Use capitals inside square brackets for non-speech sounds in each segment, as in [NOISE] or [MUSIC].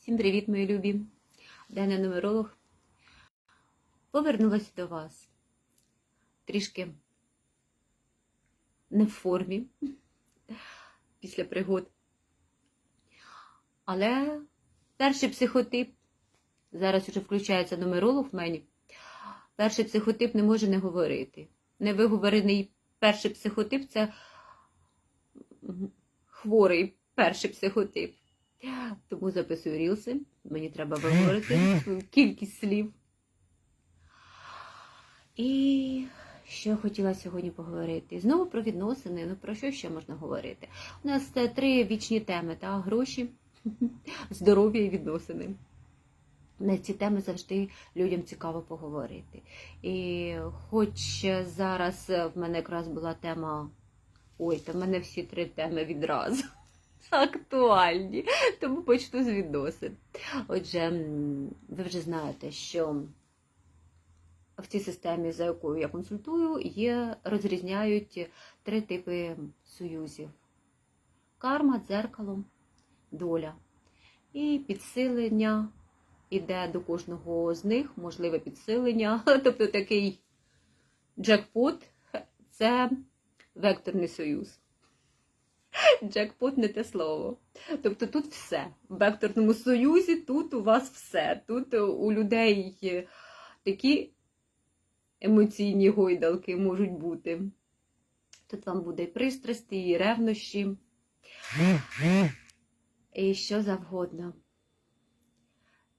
Всім привіт, мої любі! Дана нумеролог повернулася до вас трішки не в формі [LAUGHS] після пригод. Але перший психотип, зараз вже включається нумеролог в мені, перший психотип не може не говорити. Невиговорений перший психотип це хворий перший психотип. Тому записую рілси. Мені треба виговорити [GASPS] кількість слів. І що я хотіла сьогодні поговорити? Знову про відносини. Ну про що ще можна говорити? У нас три вічні теми: та? гроші, [LAUGHS] здоров'я і відносини. На ці теми завжди людям цікаво поговорити. І хоч зараз в мене якраз була тема. Ой, та в мене всі три теми відразу актуальні, тому почну з відносин. Отже, ви вже знаєте, що в цій системі, за якою я консультую, є, розрізняють три типи союзів: карма, дзеркало, доля. І підсилення іде до кожного з них, можливе підсилення, [LAUGHS] тобто такий джекпот це векторний союз. Джекпот не те слово. Тобто тут все. В векторному союзі тут у вас все. Тут у людей такі емоційні гойдалки можуть бути. Тут вам буде і пристрасті, і ревнощі, і що завгодно.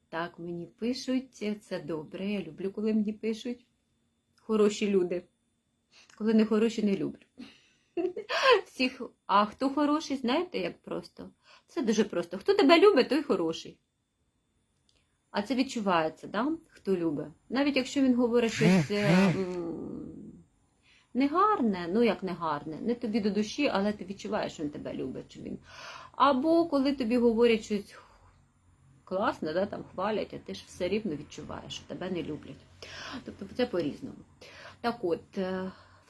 Так, мені пишуть, це добре. Я люблю, коли мені пишуть. Хороші люди. Коли не хороші, не люблю. Всіх, а хто хороший, знаєте, як просто? Це дуже просто. Хто тебе любить, той хороший. А це відчувається, да? хто любить. Навіть якщо він говорить щось е, негарне, ну як негарне, не тобі до душі, але ти відчуваєш, що він тебе любить. Що він... Або коли тобі говорять щось класне, да, там хвалять, а ти ж все рівно відчуваєш, що тебе не люблять. Тобто це по-різному. Так от.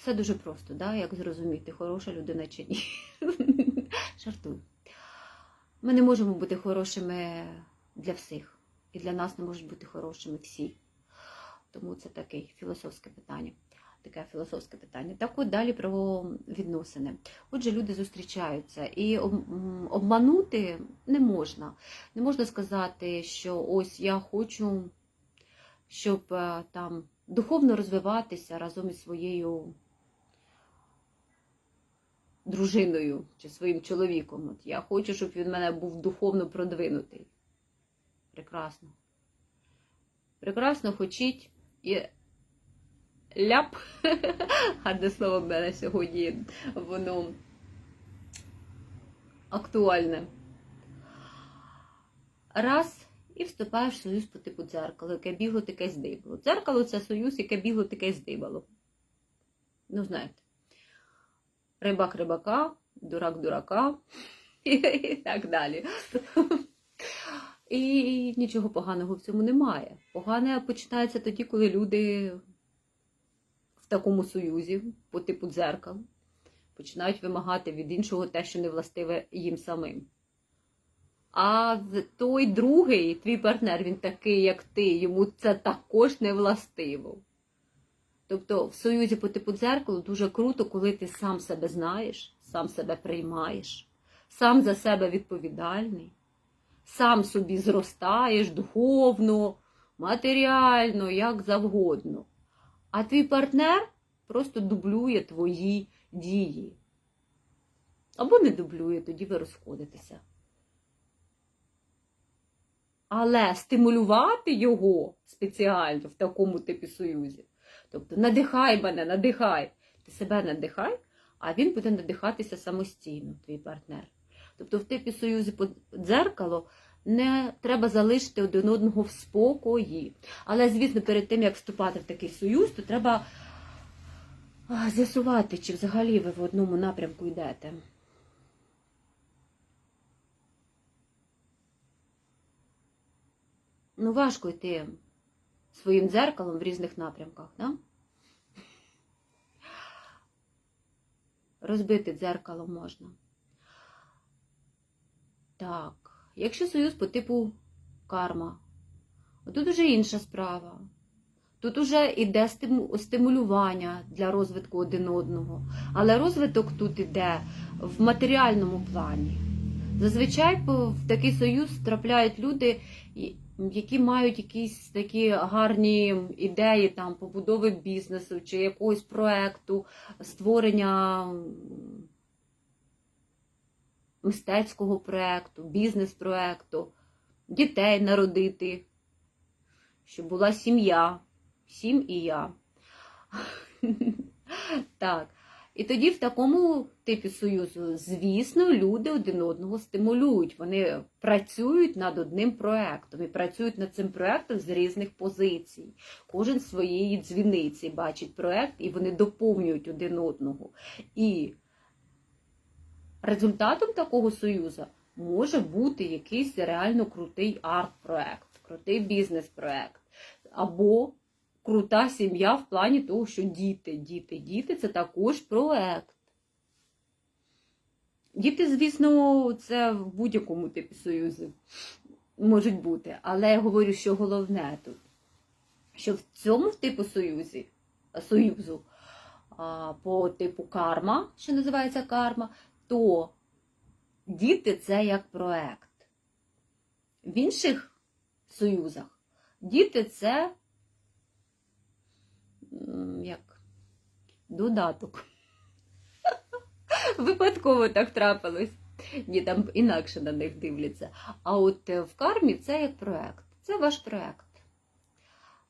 Все дуже просто, да? як зрозуміти, хороша людина чи ні. [LAUGHS] Жартую. Ми не можемо бути хорошими для всіх. І для нас не можуть бути хорошими всі. Тому це таке філософське питання. Таке філософське питання. Так от далі про відносини. Отже, люди зустрічаються і обманути не можна. Не можна сказати, що ось я хочу, щоб е, там духовно розвиватися разом із своєю дружиною чи своїм чоловіком. От я хочу, щоб він мене був духовно продвинутий. Прекрасно. Прекрасно хочіть і ляп. [LAUGHS] Гарне слово в мене сьогодні воно актуальне. Раз. І вступаєш в союз по типу дзеркало, яке бігло, таке здибало. Дзеркало це союз, яке бігло, таке здибало. Ну, знаєте. Рибак рибака, дурак дурака [LAUGHS] і так далі. І нічого поганого в цьому немає. Погане починається тоді, коли люди в такому союзі, по типу дзеркал, починають вимагати від іншого те, що не властиве їм самим. А той другий, твій партнер, він такий, як ти, йому це також не властиво. Тобто в союзі по типу дзеркалу дуже круто, коли ти сам себе знаєш, сам себе приймаєш, сам за себе відповідальний, сам собі зростаєш духовно, матеріально, як завгодно. А твій партнер просто дублює твої дії. Або не дублює, тоді ви розходитеся. Але стимулювати його спеціально в такому типі союзі. Тобто надихай мене, надихай. Ти себе надихай, а він буде надихатися самостійно, твій партнер. Тобто в типі союзі по дзеркало не треба залишити один одного в спокої. Але, звісно, перед тим, як вступати в такий союз, то треба з'ясувати, чи взагалі ви в одному напрямку йдете. Ну, важко йти своїм дзеркалом в різних напрямках, да? Розбити дзеркало можна. Так, якщо союз по типу карма. Тут уже інша справа. Тут уже йде стимулювання для розвитку один одного. Але розвиток тут іде в матеріальному плані. Зазвичай в такий союз трапляють люди, які мають якісь такі гарні ідеї там, побудови бізнесу чи якогось проекту, створення мистецького проекту, бізнес-проекту, дітей народити, щоб була сім'я, сім і я. [LAUGHS] Так. І тоді в такому типі союзу, звісно, люди один одного стимулюють. Вони працюють над одним проектом і працюють над цим проектом з різних позицій. Кожен своєї дзвіниці бачить проект, і вони доповнюють один одного. І результатом такого союзу може бути якийсь реально крутий арт-проект, крутий бізнес-проект. Або крута сім'я в плані того, що діти, діти, діти це також проект. Діти, звісно, це в будь-якому типі союзу можуть бути. Але я говорю, що головне тут, що в цьому типу союзі, союзу по типу карма, що називається карма, то діти це як проект. В інших союзах діти це як додаток. [LAUGHS] Випадково так трапилось. Ні, там інакше на них дивляться. А от е, в кармі це як проект. Це ваш проект.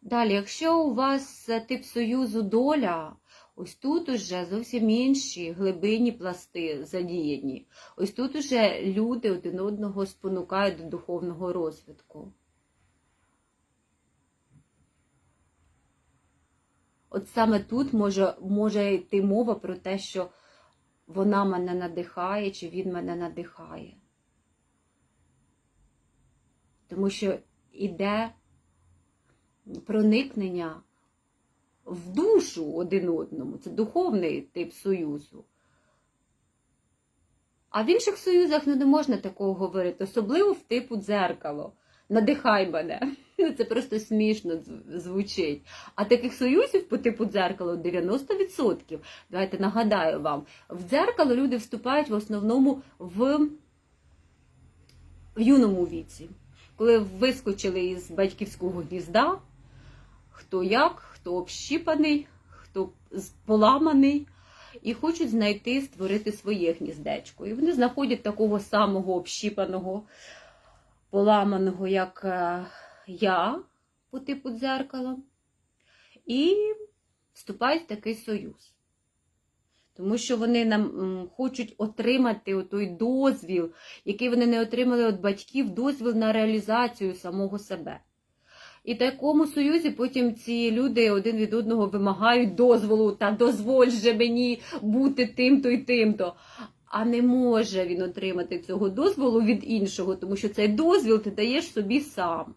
Далі, якщо у вас е, тип союзу доля, ось тут уже зовсім інші глибинні пласти задіяні. Ось тут уже люди один одного спонукають до духовного розвитку. От саме тут може, може йти мова про те, що вона мене надихає, чи він мене надихає. Тому що іде проникнення в душу один одному. Це духовний тип союзу. А в інших союзах ну, не можна такого говорити, особливо в типу дзеркало. Надихай мене. Ну, Це просто смішно звучить. А таких союзів по типу дзеркало 90%. Давайте нагадаю вам, в дзеркало люди вступають в основному в, в юному віці. Коли вискочили із батьківського гнізда, хто як, хто общіпаний, хто поламаний, і хочуть знайти, створити своє гніздечко. І вони знаходять такого самого общіпаного, поламаного, як е, я по типу дзеркала, і вступають в такий союз. Тому що вони нам хочуть отримати той дозвіл, який вони не отримали від батьків, дозвіл на реалізацію самого себе. І в такому союзі потім ці люди один від одного вимагають дозволу та дозволь же мені бути тим-то і тим-то. А не може він отримати цього дозволу від іншого, тому що цей дозвіл ти даєш собі сам.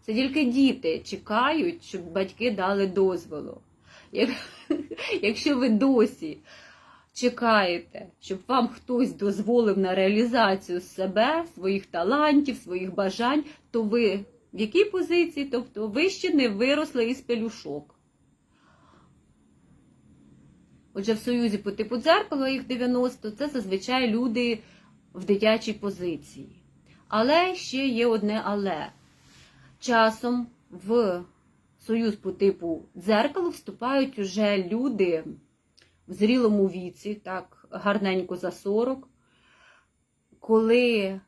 Це тільки діти чекають, щоб батьки дали дозволу. Як- Якщо ви досі чекаєте, щоб вам хтось дозволив на реалізацію себе, своїх талантів, своїх бажань, то ви в якій позиції? Тобто ви ще не виросли із пелюшок. Отже, в Союзі по типу дзеркала їх 90, це зазвичай люди в дитячій позиції. Але ще є одне але. Часом в союз по типу дзеркало вступають уже люди в зрілому віці, так, гарненько за 40, коли,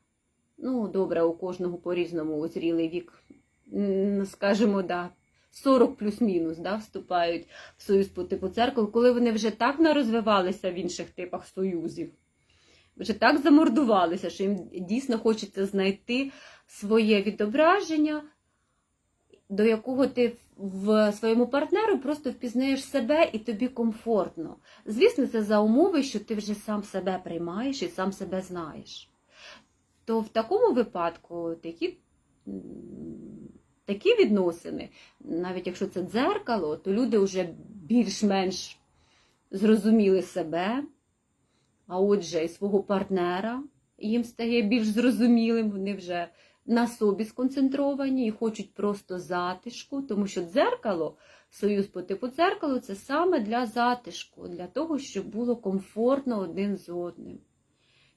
ну, добре, у кожного по-різному зрілий вік, скажімо, да, 40 плюс-мінус да, вступають в союз по типу дзеркало, коли вони вже так нарозвивалися в інших типах союзів, вже так замордувалися, що їм дійсно хочеться знайти своє відображення, до якого ти в своєму партнеру просто впізнаєш себе і тобі комфортно. Звісно, це за умови, що ти вже сам себе приймаєш і сам себе знаєш. То в такому випадку такі, такі відносини, навіть якщо це дзеркало, то люди вже більш-менш зрозуміли себе, а отже, і свого партнера їм стає більш зрозумілим, вони вже на собі сконцентровані і хочуть просто затишку, тому що дзеркало, союз по типу дзеркалу це саме для затишку, для того, щоб було комфортно один з одним.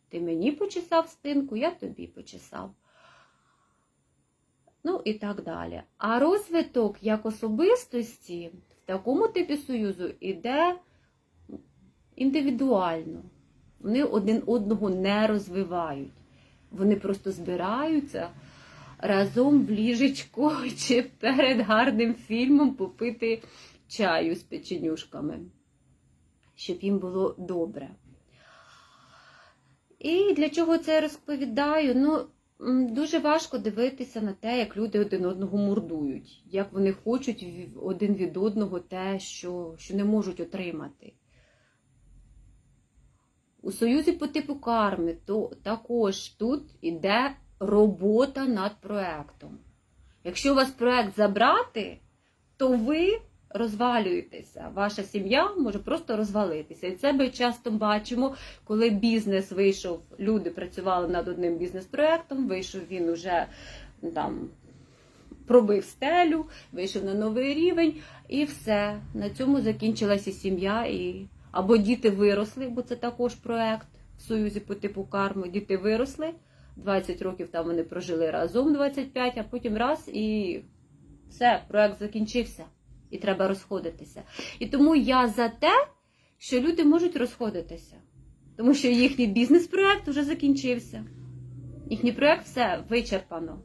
Ти мені почесав спинку, я тобі почесав. Ну і так далі. А розвиток як особистості в такому типі союзу іде індивідуально. Вони один одного не розвивають. Вони просто збираються разом в ліжечку [LAUGHS] чи перед гарним фільмом попити чаю з печенюшками, щоб їм було добре. І для чого це розповідаю? Ну, дуже важко дивитися на те, як люди один одного мордують, як вони хочуть один від одного те, що, що не можуть отримати. У союзі по типу карми то також тут іде робота над проектом. Якщо у вас проект забрати, то ви розвалюєтеся. Ваша сім'я може просто розвалитися. І це ми часто бачимо, коли бізнес вийшов, люди працювали над одним бізнес-проектом, вийшов він уже ну, там. Пробив стелю, вийшов на новий рівень, і все. На цьому закінчилася сім'я. І... Або діти виросли, бо це також проект в Союзі по типу карми. Діти виросли, 20 років там вони прожили разом, 25, а потім раз і все, проект закінчився. І треба розходитися. І тому я за те, що люди можуть розходитися. Тому що їхній бізнес-проект вже закінчився. Їхній проект все вичерпано.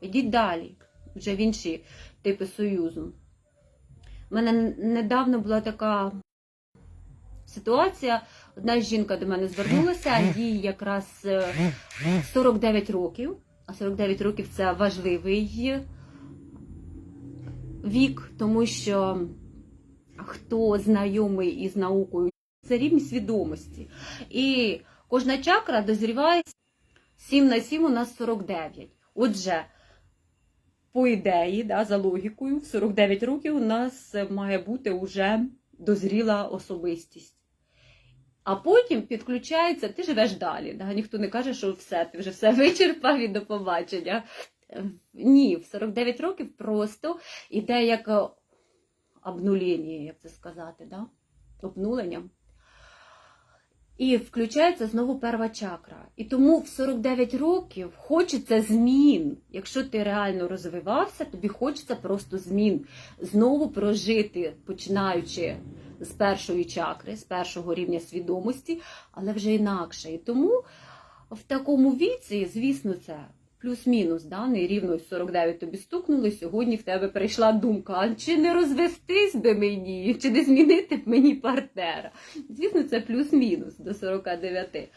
Ідіть далі, вже в інші типи союзу. У мене недавно була така ситуація. Одна жінка до мене звернулася, їй якраз е, 49 років. А 49 років це важливий вік, тому що хто знайомий із наукою, це рівень свідомості. І кожна чакра дозріває 7 на 7 у нас 49. Отже, по ідеї, да, за логікою, в 49 років у нас має бути вже дозріла особистість. А потім підключається, ти живеш далі. Да? Ніхто не каже, що все, ти вже все [LAUGHS] вичерпав і до побачення. Ні, в 49 років просто іде як е, обнулення, як це сказати, да? обнулення. І включається знову перша чакра. І тому в 49 років хочеться змін. Якщо ти реально розвивався, тобі хочеться просто змін. Знову прожити, починаючи з першої чакри, з першого рівня свідомості, але вже інакше. І тому в такому віці, звісно, це плюс-мінус, да, не рівно 49 тобі стукнули, сьогодні в тебе прийшла думка, а чи не розвестись би мені, чи не змінити б мені партнера. Звісно, це плюс-мінус до 49.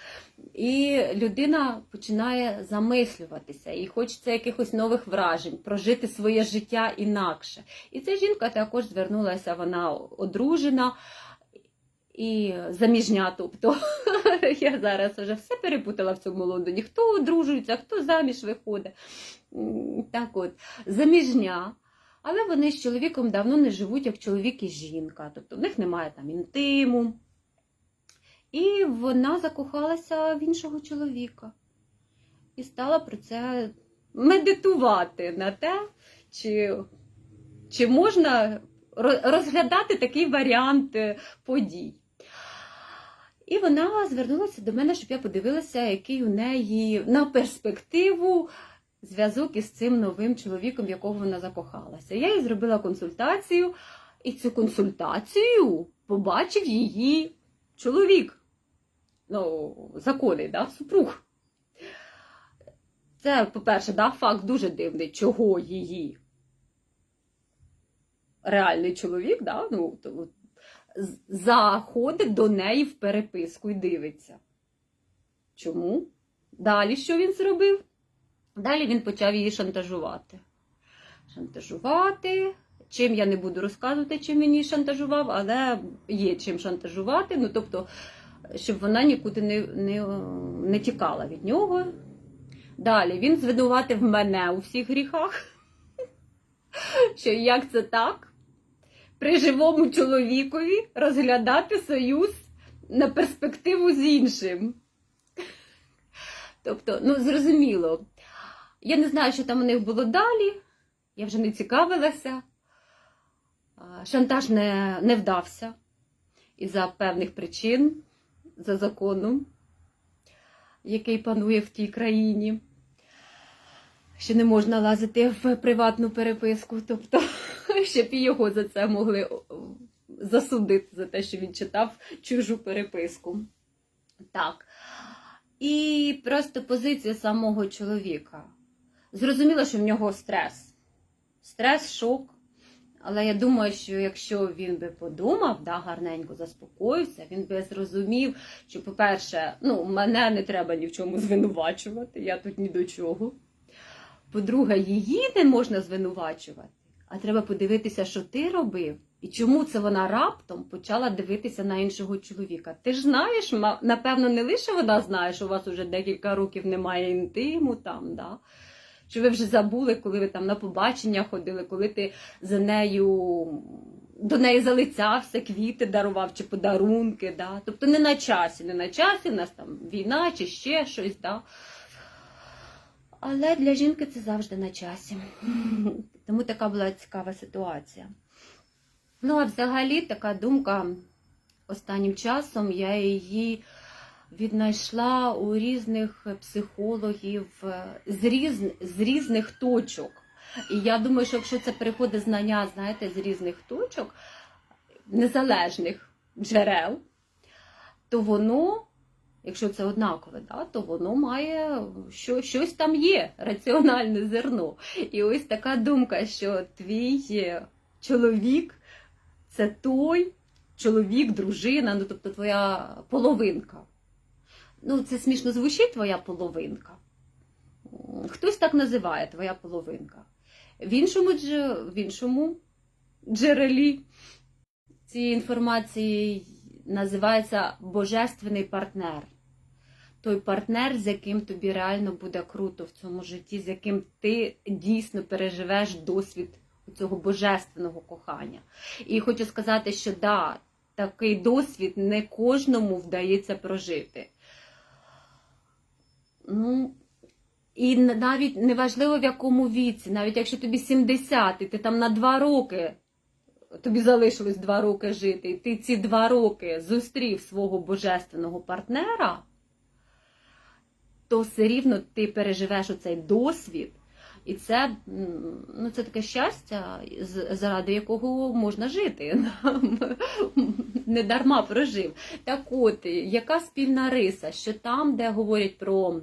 І людина починає замислюватися, і хочеться якихось нових вражень, прожити своє життя інакше. І ця жінка також звернулася, вона одружена. І заміжня, тобто [LAUGHS] я зараз вже все перепутала в цьому Лондоні. Хто одружується, хто заміж виходить. Так от, заміжня. Але вони з чоловіком давно не живуть як чоловік і жінка. Тобто в них немає там інтиму. І вона закохалася в іншого чоловіка. І стала про це медитувати на те, чи, чи можна розглядати такий варіант е, подій. І вона звернулася до мене, щоб я подивилася, який у неї на перспективу зв'язок із цим новим чоловіком, якого вона закохалася. Я їй зробила консультацію, і цю консультацію побачив її чоловік. Ну, законний, да, супруг. Це, по-перше, да, факт дуже дивний, чого її реальний чоловік, да, ну, заходить до неї в переписку і дивиться. Чому? Далі що він зробив? Далі він почав її шантажувати. Шантажувати. Чим я не буду розказувати, чим він її шантажував, але є чим шантажувати. Ну, тобто, щоб вона нікуди не, не, не тікала від нього. Далі він звинуватив мене у всіх гріхах. [LAUGHS] Що як це так? При живому чоловікові розглядати союз на перспективу з іншим. Тобто, ну зрозуміло, Я не знаю, що там у них було далі. Я вже не цікавилася. Шантаж не, не вдався із-за певних причин, за законом, який панує в тій країні. Що не можна лазити в приватну переписку, тобто, [LAUGHS] щоб і його за це могли засудити, за те, що він читав чужу переписку. Так. І просто позиція самого чоловіка. Зрозуміло, що в нього стрес. Стрес, шок. Але я думаю, що якщо він би подумав, да, гарненько заспокоївся, він би зрозумів, що, по-перше, ну, мене не треба ні в чому звинувачувати, я тут ні до чого. По-друге, її не можна звинувачувати, а треба подивитися, що ти робив, і чому це вона раптом почала дивитися на іншого чоловіка. Ти ж знаєш, напевно, не лише вона знає, що у вас уже декілька років немає інтиму там, да? що ви вже забули, коли ви там на побачення ходили, коли ти за нею до неї залицявся, квіти дарував чи подарунки. Да? Тобто не на часі, не на часі, в нас там війна чи ще щось. Да? Але для жінки це завжди на часі. [LAUGHS] Тому така була цікава ситуація. Ну, а взагалі така думка останнім часом я її віднайшла у різних психологів е, з, різ... з різних точок. І я думаю, що якщо це приходить знання, знаєте, з різних точок, незалежних джерел, то воно, якщо це однакове, да, то воно має що, щось там є, раціональне зерно. І ось така думка, що твій чоловік це той чоловік, дружина, ну тобто твоя половинка. Ну, це смішно звучить твоя половинка. Хтось так називає твоя половинка. В іншому, в іншому джерелі цієї інформації називається божественний партнер. Той партнер, з яким тобі реально буде круто в цьому житті, з яким ти дійсно переживеш досвід цього божественного кохання. І хочу сказати, що да, такий досвід не кожному вдається прожити. Ну, і навіть неважливо в якому віці, навіть якщо тобі 70, і ти там на 2 роки, тобі залишилось 2 роки жити, і ти ці 2 роки зустрів свого божественного партнера, то все рівно ти переживеш оцей досвід. І це, ну, це таке щастя, заради якого можна жити. [LAUGHS] Не дарма прожив. Так от, яка спільна риса? Що там, де говорять про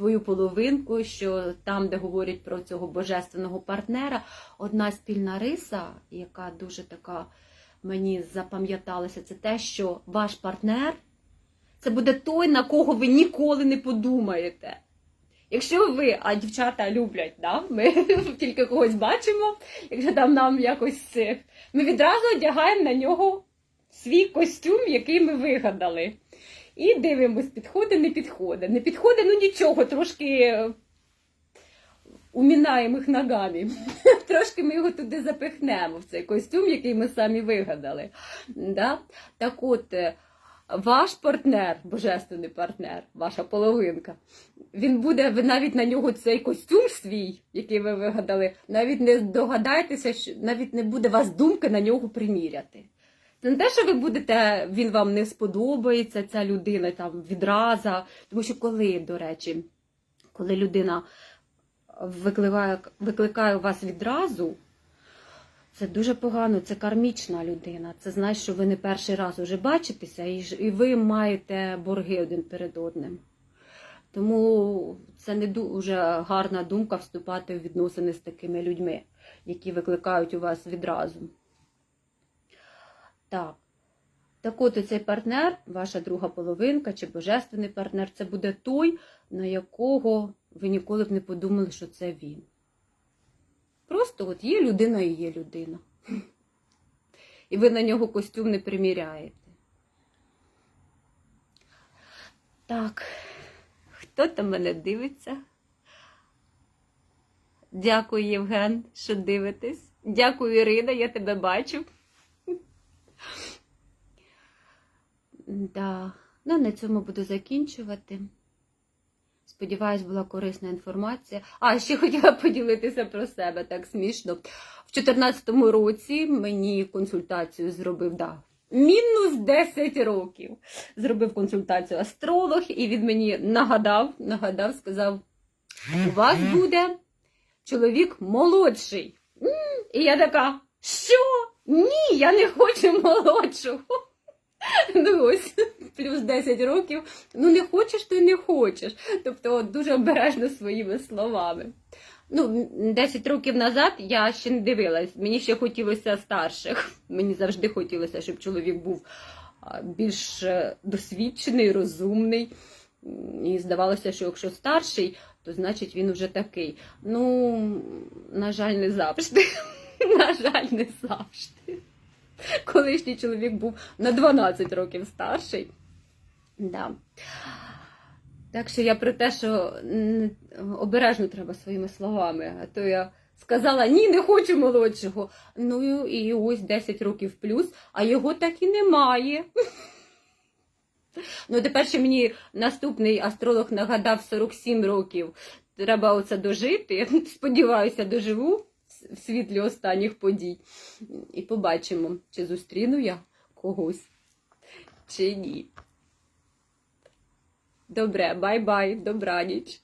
твою половинку, що там, де говорять про цього божественного партнера, одна спільна риса, яка дуже така мені запам'яталася, це те, що ваш партнер це буде той, на кого ви ніколи не подумаєте. Якщо ви, а дівчата люблять, да? ми [LAUGHS] тільки когось бачимо, якщо там нам якось е, ми відразу одягаємо на нього свій костюм, який ми вигадали. І дивимось, підходить, не підходить. Не підходить, ну нічого, трошки е, умінаємо їх ногами. [LAUGHS] Трошки ми його туди запихнемо, в цей костюм, який ми самі вигадали. Да? Так от, е, ваш партнер, божественний партнер, ваша половинка, він буде, ви навіть на нього цей костюм свій, який ви вигадали, навіть не догадайтеся, що навіть не буде вас думки на нього приміряти. Це не те, що ви будете, він вам не сподобається, ця людина там відраза. Тому що коли, до речі, коли людина викликає, викликає у вас відразу, це дуже погано, це кармічна людина. Це значить, що ви не перший раз уже бачитеся, і ви маєте борги один перед одним. Тому це не дуже гарна думка вступати в відносини з такими людьми, які викликають у вас відразу. Так. Так от цей партнер, ваша друга половинка чи божественний партнер, це буде той, на якого ви ніколи б не подумали, що це він. Просто от є людина і є людина. І ви на нього костюм не приміряєте. Так, хто там мене дивиться? Дякую, Євген, що дивитесь. Дякую, Ірина, я тебе бачу. Да. Ну, на цьому буду закінчувати. Сподіваюсь, була корисна інформація. А ще хотіла [LAUGHS] поділитися про себе так смішно. В 2014 році мені консультацію зробив да, мінус 10 років. Зробив консультацію астролог і він мені нагадав, нагадав, сказав: у вас буде чоловік молодший. І я така, що? Ні, я не хочу молодшого. [LAUGHS] Ну ось, плюс 10 років. Ну не хочеш, то й не хочеш. Тобто от, дуже обережно своїми словами. Ну, 10 років назад я ще не дивилась. Мені ще хотілося старших. Мені завжди хотілося, щоб чоловік був більш е, досвідчений, розумний. І здавалося, що якщо старший, то значить він вже такий. Ну, на жаль, не завжди. [LAUGHS] На жаль, не завжди. Колишній чоловік був на 12 років старший. Да. Так що я про те, що обережно треба своїми словами. А то я сказала ні, не хочу молодшого. Ну і ось 10 років плюс, а його так і немає. Ну, тепер ще мені наступний астролог нагадав 47 років. Треба оце дожити. Сподіваюся, доживу в світлі останніх подій. І побачимо, чи зустріну я когось, чи ні. Добре, бай-бай, добраніч.